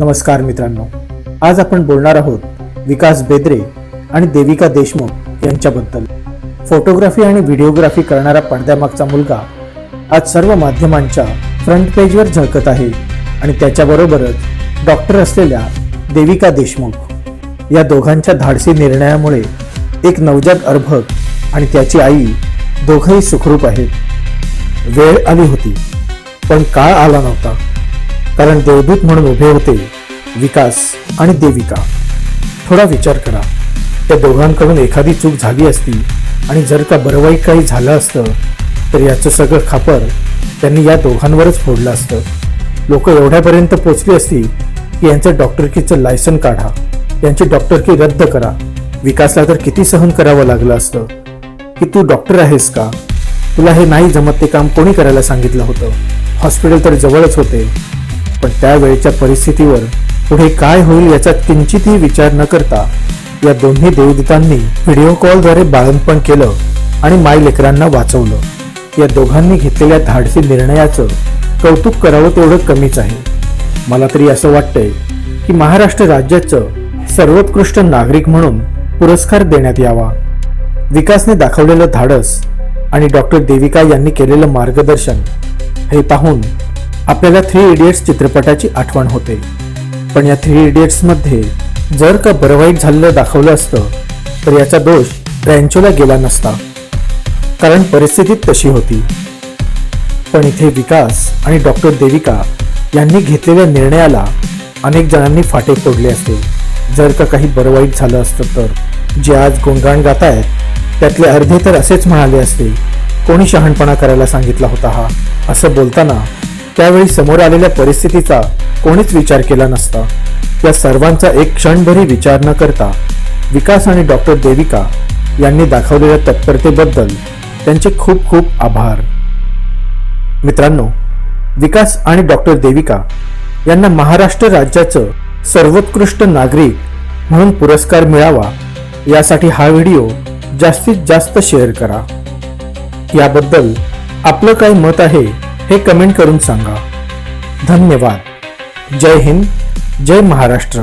नमस्कार मित्रांनो. आज आपण बोलणार आहोत विकास बेद्रे आणि देविका देशमुख यांच्याबद्दल. फोटोग्राफी आणि व्हिडिओग्राफी करणारा पडद्यामागचा मुलगा आज सर्व माध्यमांच्या फ्रंट पेजवर झळकत आहे आणि त्याच्याबरोबरच डॉक्टर असलेल्या देविका देशमुख या दोघांच्या धाडसी निर्णयामुळे एक नवजात अर्भक आणि त्याची आई दोघंही सुखरूप आहेत. वेळ आली होती पण काळ आला नव्हता. कारण देवदूत म्हणून उभे होते विकास आणि देविका. थोडा विचार करा. त्या दोघांकडून एखादी चूक झाली असती आणि जर का बरवाई काही झालं असतं तर याचं सगळं खापर त्यांनी या दोघांवरच फोडलं असतं. लोक एवढ्यापर्यंत पोचली असती की यांचं डॉक्टरकीचं लायसन काढा. यांची डॉक्टरकी रद्द करा. विकासला तर किती सहन करावं लागलं असतं. की तू डॉक्टर आहेस का? तुला हे नाही जमत ते काम कोणी करायला सांगितलं होतं. हॉस्पिटल तर जवळच होते. पण त्यावेळच्या परिस्थितीवर पुढे काय होईल याचा किंचितही विचार न करता या दोन्ही देवदूतांनी व्हिडिओ कॉलद्वारे बाळंतपण केलं आणि माय लेकरांना वाचवलं. या दोघांनी घेतलेल्या धाडसी निर्णयाचं कौतुक करावं तेवढं कमीच आहे. मला तरी असं वाटतंय की महाराष्ट्र राज्याचं सर्वोत्कृष्ट नागरिक म्हणून पुरस्कार देण्यात यावा. विकासने दाखवलेलं धाडस आणि डॉक्टर देविका यांनी केलेलं मार्गदर्शन हे पाहून आपल्याला थ्री इडियट्स चित्रपटाची आठवण होते. पण या थ्री इडियट्समध्ये जर का बरं वाईट झालेलं दाखवलं असतं तर याचा दोष रँचोला गेला नसता. कारण परिस्थिती तशी होती. पण इथे विकास आणि डॉक्टर देविका यांनी घेतलेल्या निर्णयाला अनेक जणांनी फाटे फोडले असते. जर का काही बरं वाईट झालं असतं तर जे आज गुणगाण गात आहेत त्यातले अर्धे तर असेच म्हणाले असते. कोणी शहाणपणा करायला सांगितला होता हा? असं बोलताना त्यावेळी समोर आलेल्या परिस्थितीचा कोणीच विचार केला नसता. या सर्वांचा एक क्षणभरी विचार न करता विकास आणि डॉक्टर देविका यांनी दाखवलेल्या तत्परतेबद्दल त्यांचे खूप खूप आभार. मित्रांनो विकास आणि डॉक्टर देविका यांना महाराष्ट्र राज्याचं सर्वोत्कृष्ट नागरिक म्हणून पुरस्कार मिळावा यासाठी हा व्हिडिओ जास्तीत जास्त शेअर करा. याबद्दल आपलं काय मत आहे हे कमेंट करून सांगा. धन्यवाद. जय हिंद जय महाराष्ट्र.